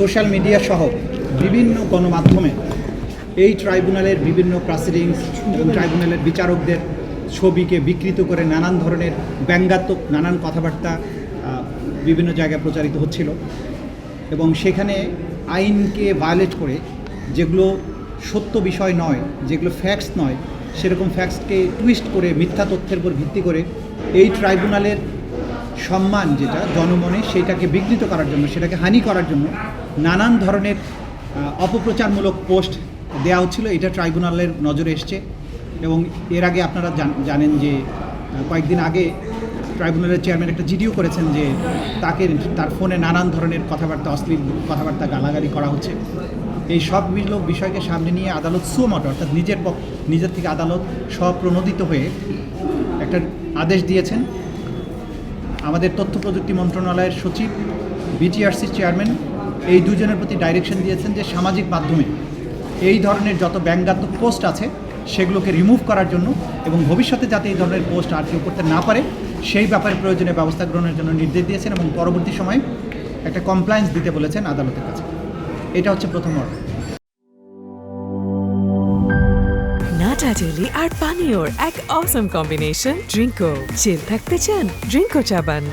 Social media সহ বিভিন্ন গণমাধ্যমে এই ট্রাইব্যুনালের বিভিন্ন প্রসিডিংস এবং ট্রাইব্যুনালের বিচারকদের ছবিকে বিকৃত করে নানান ধরনের ব্যঙ্গাত্মক নানান কথাবার্তা বিভিন্ন জায়গায় প্রচারিত হচ্ছিল এবং সেখানে আইনকে ভায়োলেট করে যেগুলো সত্য বিষয় নয়, যেগুলো ফ্যাক্টস নয়, সেরকম ফ্যাক্টসকে টুইস্ট করে মিথ্যা তথ্যের উপর ভিত্তি করে এই ট্রাইব্যুনালের সম্মান যেটা, জনমনে সেটাকে বিঘ্নিত করার জন্য, সেটাকে হানি করার জন্য নানান ধরনের অপপ্রচারমূলক পোস্ট দেওয়া হচ্ছিল। এটা ট্রাইব্যুনালের নজরে এসছে এবং এর আগে আপনারা জান- জানেন যে কয়েকদিন আগে ট্রাইব্যুনালের চেয়ারম্যান একটা জিডিও করেছেন যে তাকে তার ফোনে নানান ধরনের কথাবার্তা, অশ্লীল কথাবার্তা গালাগালি করা হচ্ছে। এই সব মিলো বিষয়কে সামনে নিয়ে আদালত সুমট, অর্থাৎ নিজের পক্ষ নিজের থেকে আদালত স্বপ্রণোদিত হয়ে একটা আদেশ দিয়েছেন। আমাদের তথ্য প্রযুক্তি মন্ত্রণালয়ের সচিব, বিটিআরসির চেয়ারম্যান এই দুজনের প্রতি ডাইরেকশন দিয়েছেন যে সামাজিক মাধ্যমে এই ধরনের যত ব্যঙ্গাত্মক পোস্ট আছে, সেগুলোকে রিমুভ করার জন্য এবং ভবিষ্যতে যাতে এই ধরনের পোস্ট আর কেউ করতে না পারে, সেই ব্যাপারে প্রয়োজনীয় ব্যবস্থা গ্রহণের জন্য নির্দেশ দিয়েছেন এবং পরবর্তী সময়ে একটা কমপ্লায়েন্স দিতে বলেছেন আদালতের কাছে। এটা হচ্ছে প্রথম অর্ডার নাটা আর পানীয়র এক অসম কম্বিনেশন ড্রিঙ্কো চিল থাকতে চান ড্রিঙ্কো চাবান।